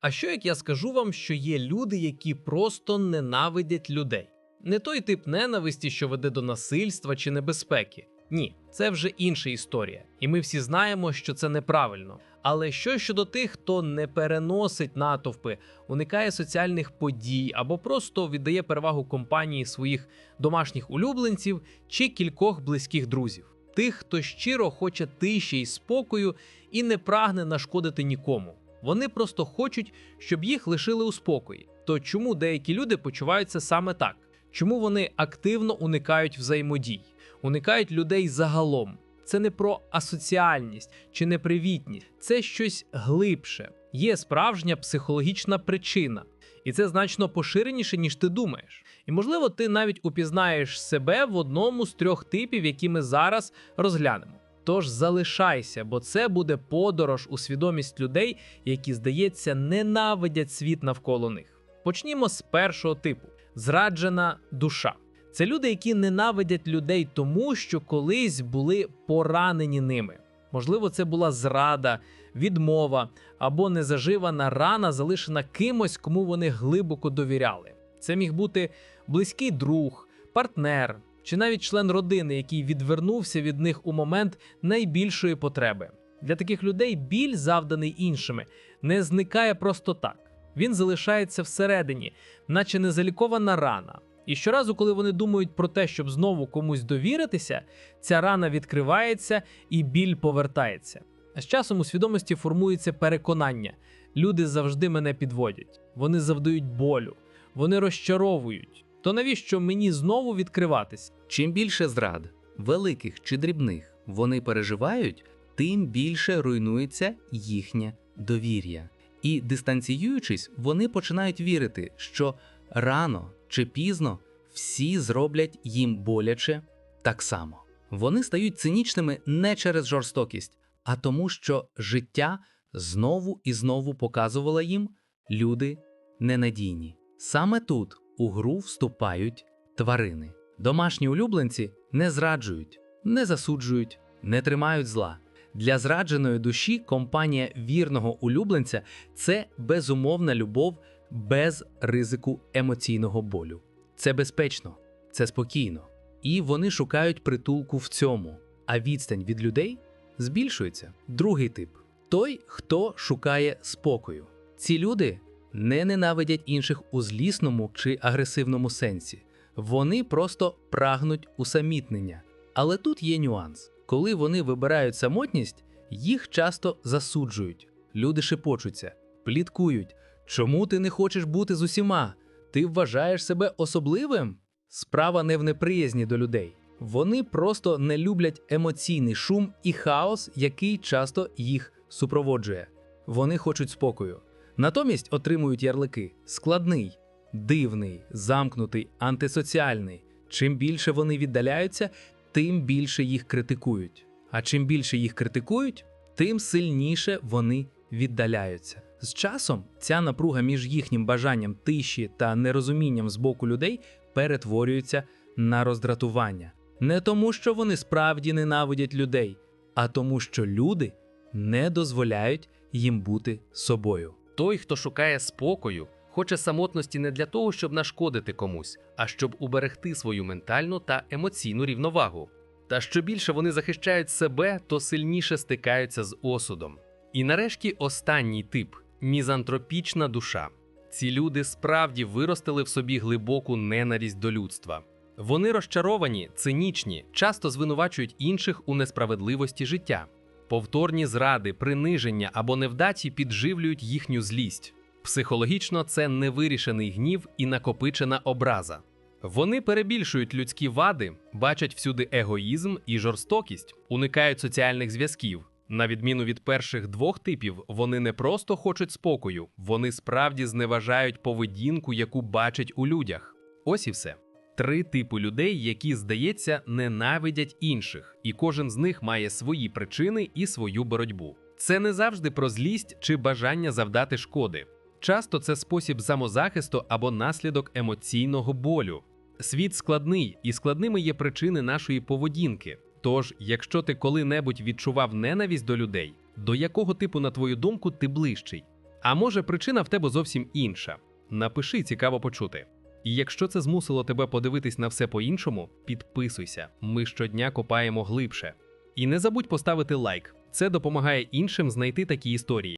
А що як я скажу вам, що є люди, які просто ненавидять людей? Не той тип ненависті, що веде до насильства чи небезпеки. Ні, це вже інша історія, і ми всі знаємо, що це неправильно. Але що щодо тих, хто не переносить натовпи, уникає соціальних подій або просто віддає перевагу компанії своїх домашніх улюбленців чи кількох близьких друзів, тих, хто щиро хоче тиші і спокою і не прагне нашкодити нікому. Вони просто хочуть, щоб їх лишили у спокої. То чому деякі люди почуваються саме так? Чому вони активно уникають взаємодій, уникають людей загалом? Це не про асоціальність чи непривітність, це щось глибше. Є справжня психологічна причина, і це значно поширеніше, ніж ти думаєш. І можливо, ти навіть упізнаєш себе в одному з трьох типів, які ми зараз розглянемо. Тож залишайся, бо це буде подорож у свідомість людей, які, здається, ненавидять світ навколо них. Почнімо з першого типу: зраджена душа. Це люди, які ненавидять людей тому, що колись були поранені ними. Можливо, це була зрада, відмова або незаживана рана, залишена кимось, кому вони глибоко довіряли. Це міг бути близький друг, партнер чи навіть член родини, який відвернувся від них у момент найбільшої потреби. Для таких людей біль, завданий іншими, не зникає просто так. Він залишається всередині, наче незалікована рана. І щоразу, коли вони думають про те, щоб знову комусь довіритися, ця рана відкривається і біль повертається. А з часом у свідомості формується переконання: люди завжди мене підводять, вони завдають болю, вони розчаровують. То навіщо мені знову відкриватися? Чим більше зрад, великих чи дрібних, вони переживають, тим більше руйнується їхнє довір'я. І дистанціюючись, вони починають вірити, що рано чи пізно всі зроблять їм боляче так само. Вони стають цинічними не через жорстокість, а тому, що життя знову і знову показувало їм люди ненадійні. Саме тут у гру вступають тварини. Домашні улюбленці не зраджують, не засуджують, не тримають зла. Для зрадженої душі компанія вірного улюбленця це безумовна любов без ризику емоційного болю. Це безпечно, це спокійно. І вони шукають притулку в цьому, а відстань від людей збільшується. Другий тип той, хто шукає спокою. Ці люди не ненавидять інших у злісному чи агресивному сенсі. Вони просто прагнуть усамітнення. Але тут є нюанс. Коли вони вибирають самотність, їх часто засуджують. Люди шепочуться, пліткують. Чому ти не хочеш бути з усіма? Ти вважаєш себе особливим? Справа не в неприязні до людей. Вони просто не люблять емоційний шум і хаос, який часто їх супроводжує. Вони хочуть спокою. Натомість отримують ярлики складний, дивний, замкнутий, антисоціальний. Чим більше вони віддаляються, тим більше їх критикують. А чим більше їх критикують, тим сильніше вони віддаляються. З часом ця напруга між їхнім бажанням тиші та нерозумінням з боку людей перетворюється на роздратування. Не тому, що вони справді ненавидять людей, а тому, що люди не дозволяють їм бути собою. Той, хто шукає спокою, хоче самотності не для того, щоб нашкодити комусь, а щоб уберегти свою ментальну та емоційну рівновагу. Та що більше вони захищають себе, то сильніше стикаються з осудом. І нарешті останній тип мізантропічна душа. Ці люди справді виростили в собі глибоку ненависть до людства. Вони розчаровані, цинічні, часто звинувачують інших у несправедливості життя. Повторні зради, приниження або невдачі підживлюють їхню злість. Психологічно це невирішений гнів і накопичена образа. Вони перебільшують людські вади, бачать всюди егоїзм і жорстокість, уникають соціальних зв'язків. На відміну від перших двох типів, вони не просто хочуть спокою, вони справді зневажають поведінку, яку бачать у людях. Ось і все. Три типи людей, які, здається, ненавидять інших, і кожен з них має свої причини і свою боротьбу. Це не завжди про злість чи бажання завдати шкоди. Часто це спосіб самозахисту або наслідок емоційного болю. Світ складний, і складними є причини нашої поведінки. Тож, якщо ти коли-небудь відчував ненависть до людей, до якого типу, на твою думку, ти ближчий? А може, причина в тебе зовсім інша. Напиши, цікаво почути. І якщо це змусило тебе подивитись на все по-іншому, підписуйся. Ми щодня копаємо глибше. І не забудь поставити лайк. Це допомагає іншим знайти такі історії.